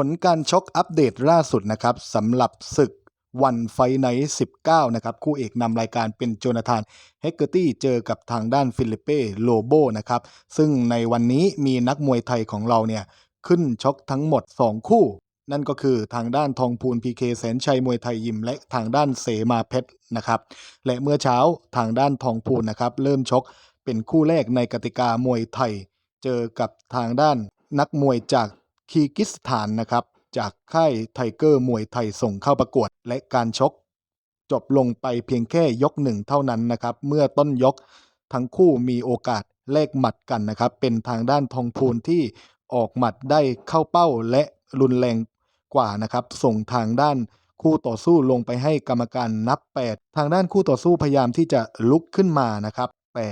ผลการชกอัปเดตล่าสุดนะครับสำหรับศึกวันไฟไนท์19 นะครับ คู่เอกนำรายการเป็นโจนาธานเฮกเกอร์ตี้เจอกับทางด้านฟิลิเป้โลโบนะครับ ซึ่งในวันนี้มีนักมวยไทยของเราเนี่ย ขึ้นชกทั้งหมด 2 คู่ นั่นก็คือทางด้านทองพูนพีเคแสนชัยมวยไทยยิม และทางด้านเสมาเพชรนะครับ และเมื่อเช้าทางด้านทองพูนนะครับ เริ่มชกเป็นคู่แรกในกติกามวยไทย เจอกับทางด้านนักมวยจาก คีกิสถานนะครับ จากค่ายไทเกอร์มวยไทยส่งเข้าประกวดและการชก จบลงไปเพียงแค่ยกหนึ่งเท่านั้นนะครับ เมื่อต้นยกทั้งคู่มีโอกาสแลกหมัดกันนะครับ เป็นทางด้านทองพูนที่ออกหมัดได้เข้าเป้าและรุนแรงกว่านะครับ ส่งทางด้านคู่ต่อสู้ลงไปให้กรรมการนับ 8 ทางด้านคู่ต่อสู้พยายามที่จะลุกขึ้นมานะครับ แต่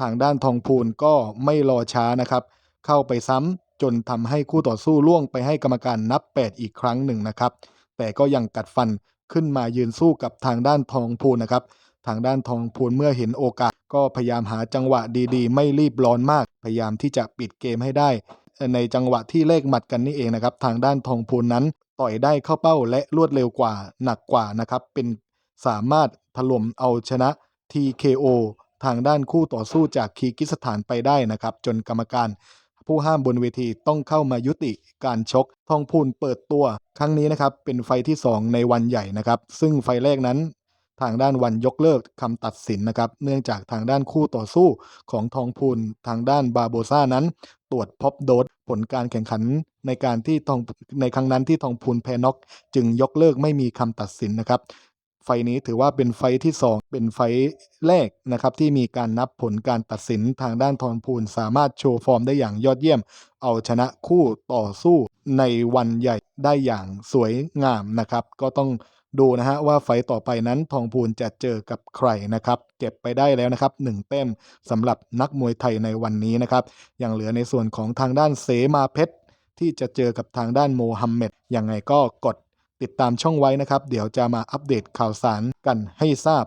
ทางด้านทองพูนก็ไม่รอช้านะครับ เข้าไปซ้ำ จนทำให้คู่ต่อสู้ล่วงไปให้กรรมการนับ 8 อีกครั้งหนึ่งนะครับ แต่ก็ยังกัดฟันขึ้นมายืนสู้กับทางด้านทองพูนนะครับ ทางด้านทองพูนเมื่อเห็นโอกาส ก็พยายามหาจังหวะดีๆ ไม่รีบร้อนมาก พยายามที่จะปิดเกมให้ได้ ในจังหวะที่เลขหมัดกันนี่เองนะครับ ทางด้านทองพูนนั้นต่อยได้เข้าเป้าและรวดเร็วกว่าหนักกว่านะครับ เป็นสามารถถล่มเอาชนะ TKO ทางด้านคู่ต่อสู้จากคีกิสถานไปได้นะครับ จนกรรมการ ผู้ห้ามบนเวทีต้องเข้ามายุติการชกทองพูนเปิดตัวครั้งนี้นะครับเป็นไฟที่ 2 ในวันใหญ่นะครับ ซึ่งไฟแรกนั้นทางด้านวันยกเลิกคำตัดสินนะครับ เนื่องจากทางด้านคู่ต่อสู้ของทองพูนทางด้านบาโบซ่านั้น ตรวจพบโดสผลการแข่งขันในการที่ทองในครั้งนั้นที่ทองพูนแพ้น็อกจึงยกเลิกไม่มีคำตัดสินนะครับ ไฟนี้ถือว่าเป็นไฟที่ 2 เป็นไฟแรกนะครับที่มีการนับผลการตัดสินทางด้านทองพูนสามารถโชว์ฟอร์มได้อย่างยอดเยี่ยม เอาชนะคู่ต่อสู้ในวันใหญ่ได้อย่างสวยงามนะครับ ก็ต้องดูนะฮะว่าไฟต่อไปนั้นทองพูนจะเจอกับใครนะครับ เก็บไปได้แล้วนะครับ1แต้มสำหรับนักมวยไทยในวันนี้นะครับ ยังเหลือในส่วนของทางด้านเสมาเพชรที่จะเจอกับทางด้านโมฮัมเหม็ดยังไงก็กด ติดตามช่องไว้นะครับ เดี๋ยวจะมาอัปเดตข่าวสารกันให้ทราบ